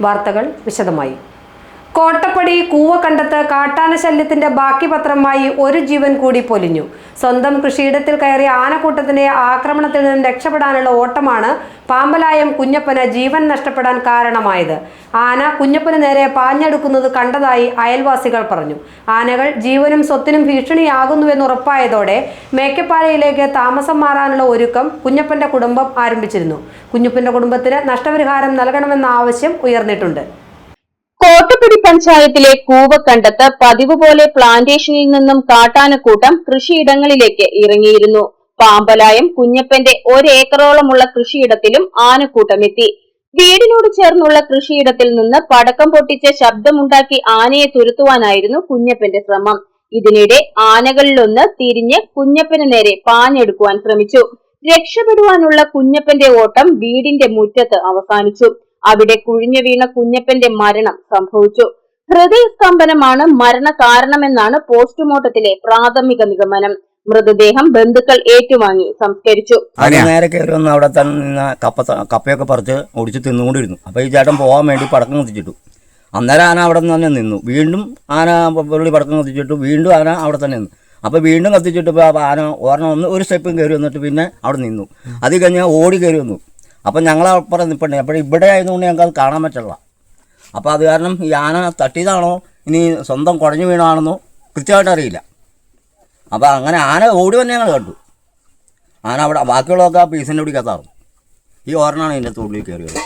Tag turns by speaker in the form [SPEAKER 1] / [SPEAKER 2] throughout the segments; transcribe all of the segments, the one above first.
[SPEAKER 1] വാർത്തകൾ വിശദമായി. കോട്ടപ്പടി കൂവക്കണ്ടത്ത് കാട്ടാന ശല്യത്തിന്റെ ബാക്കി പത്രമായി ഒരു ജീവൻ കൂടി പൊലിഞ്ഞു. സ്വന്തം കൃഷിയിടത്തിൽ കയറിയ ആനക്കൂട്ടത്തിന്റെ ആക്രമണത്തിൽ നിന്നും രക്ഷപ്പെടാനുള്ള ഓട്ടമാണ് പാമ്പലായം കുഞ്ഞപ്പന് ജീവൻ നഷ്ടപ്പെടാൻ കാരണമായത്. ആന കുഞ്ഞപ്പന് നേരെ പാഞ്ഞെടുക്കുന്നത് കണ്ടതായി അയൽവാസികൾ പറഞ്ഞു. ആനകൾ ജീവനും സ്വത്തിനും ഭീഷണിയാകുന്നുവെന്ന് ഉറപ്പായതോടെ മേക്കപ്പാലയിലേക്ക് താമസം മാറാനുള്ള ഒരുക്കം കുഞ്ഞപ്പന്റെ കുടുംബം ആരംഭിച്ചിരുന്നു. കുഞ്ഞപ്പന്റെ കുടുംബത്തിന് നഷ്ടപരിഹാരം നൽകണമെന്ന ആവശ്യം ഉയർന്നിട്ടുണ്ട്.
[SPEAKER 2] കോട്ടപ്പടി പഞ്ചായത്തിലെ കൂവക്കണ്ടത്ത് പതിവ് പോലെ പ്ലാന്റേഷനിൽ നിന്നും കാട്ടാനക്കൂട്ടം കൃഷിയിടങ്ങളിലേക്ക് ഇറങ്ങിയിരുന്നു. പാമ്പലായം കുഞ്ഞപ്പന്റെ ഒരേക്കറോളമുള്ള കൃഷിയിടത്തിലും ആനക്കൂട്ടമെത്തി. വീടിനോട് ചേർന്നുള്ള കൃഷിയിടത്തിൽ നിന്ന് പടക്കം പൊട്ടിച്ച് ശബ്ദമുണ്ടാക്കി ആനയെ തുരുത്തുവാനായിരുന്നു കുഞ്ഞപ്പന്റെ ശ്രമം. ഇതിനിടെ ആനകളിലൊന്ന് തിരിഞ്ഞ് കുഞ്ഞപ്പന് നേരെ പാഞ്ഞെടുക്കുവാൻ ശ്രമിച്ചു. രക്ഷപ്പെടുവാനുള്ള കുഞ്ഞപ്പന്റെ ഓട്ടം വീടിന്റെ മുറ്റത്ത് അവസാനിച്ചു. അവിടെ കുഴിഞ്ഞു വീണ കുഞ്ഞപ്പന്റെ മരണം സംഭവിച്ചു. ഹൃദയസ്തംഭനമാണ് മരണ കാരണമെന്നാണ് പോസ്റ്റ്മോർട്ടത്തിലെ പ്രാഥമിക നിഗമനം. മൃതദേഹം ബന്ധുക്കൾ ഏറ്റുവാങ്ങി സംസ്കരിച്ചു.
[SPEAKER 3] നേരെ കയറി വന്ന് അവിടെ തന്നെ കപ്പ കപ്പയൊക്കെ പറിച്ച് ഒടിച്ച് തിന്നുകൊണ്ടിരുന്നു. അപ്പൊ ഈ ചേട്ടൻ പോകാൻ വേണ്ടി പടക്കം കത്തിച്ചിട്ടു. അന്നേരം ആന അവിടെ നിന്ന് തന്നെ നിന്നു. വീണ്ടും ആന പുള്ളി പടക്കം കത്തിച്ചിട്ടു. വീണ്ടും ആന അവിടെ തന്നെ നിന്നു. അപ്പോൾ വീണ്ടും കത്തിച്ചിട്ട് ഇപ്പോൾ ആന ഒരെണ്ണം ഒന്ന് ഒരു സ്റ്റെപ്പും കയറി വന്നിട്ട് പിന്നെ അവിടെ നിന്നു. അത് കഴിഞ്ഞാൽ ഓടി കയറി വന്നു. അപ്പം ഞങ്ങൾ അപ്പുറം നിൽപ്പണ്ടേ അപ്പോൾ ഇവിടെ ആയതുകൊണ്ട് ഞങ്ങൾക്ക് അത് കാണാൻ പറ്റില്ല. അപ്പോൾ അത് കാരണം ഈ ആന തട്ടിയതാണോ? ഇനി സ്വന്തം കുഴഞ്ഞു വീണാണെന്നോ കൃത്യമായിട്ട് അറിയില്ല. അപ്പോൾ അങ്ങനെ ആന ഓടി തന്നെ ഞങ്ങൾ കണ്ടു. ആന അവിടെ ബാക്കിയുള്ളതൊക്കെ ആ പീസിന്റെ കൂടി കത്താറും ഈ ഓർണാണ് ഇതിന്റെ തുള്ളിൽ കയറിയത്.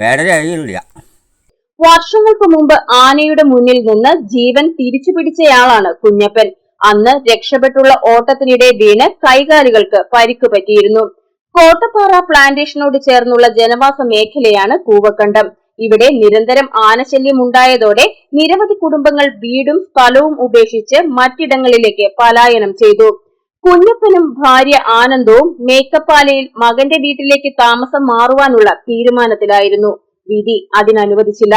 [SPEAKER 3] ഏഴര അഴിയില്ല
[SPEAKER 2] വർഷങ്ങൾക്ക് മുമ്പ് ആനയുടെ മുന്നിൽ നിന്ന് ജീവൻ തിരിച്ചു പിടിച്ചയാളാണ് കുഞ്ഞപ്പൻ. അന്ന് രക്ഷപ്പെട്ടുള്ള ഓട്ടത്തിനിടെ വീണ് കൈകാലുകൾക്ക് പരിക്ക് പറ്റിയിരുന്നു. കോട്ടപ്പാറ പ്ലാന്റേഷനോട് ചേർന്നുള്ള ജനവാസ മേഖലയാണ് കൂവക്കണ്ടം. ഇവിടെ നിരന്തരം ആനശല്യം ഉണ്ടായതോടെ നിരവധി കുടുംബങ്ങൾ വീടും സ്ഥലവും ഉപേക്ഷിച്ച് മറ്റിടങ്ങളിലേക്ക് പലായനം ചെയ്തു. കുഞ്ഞപ്പനും ഭാര്യ ആനന്ദവും മേക്കപ്പാലയിൽ മകന്റെ വീട്ടിലേക്ക് താമസം മാറുവാനുള്ള തീരുമാനത്തിലായിരുന്നു. വിധി അതിനനുവദിച്ചില്ല.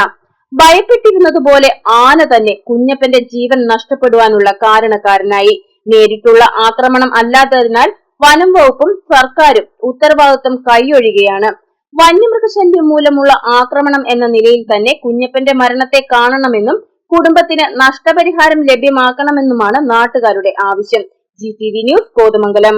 [SPEAKER 2] ഭയപ്പെട്ടിരുന്നതുപോലെ ആന തന്നെ കുഞ്ഞപ്പന്റെ ജീവൻ നഷ്ടപ്പെടുവാനുള്ള കാരണക്കാരനായി. നേരിട്ടുള്ള ആക്രമണം അല്ലാത്തതിനാൽ വനം വകുപ്പും സർക്കാരും ഉത്തരവാദിത്വം കൈയൊഴിയുകയാണ്. വന്യമൃഗശല്യം മൂലമുള്ള ആക്രമണം എന്ന നിലയിൽ തന്നെ കുഞ്ഞപ്പന്റെ മരണത്തെ കാണണമെന്നും കുടുംബത്തിന് നഷ്ടപരിഹാരം ലഭ്യമാക്കണമെന്നുമാണ് നാട്ടുകാരുടെ ആവശ്യം. G T V news Kothamangalam.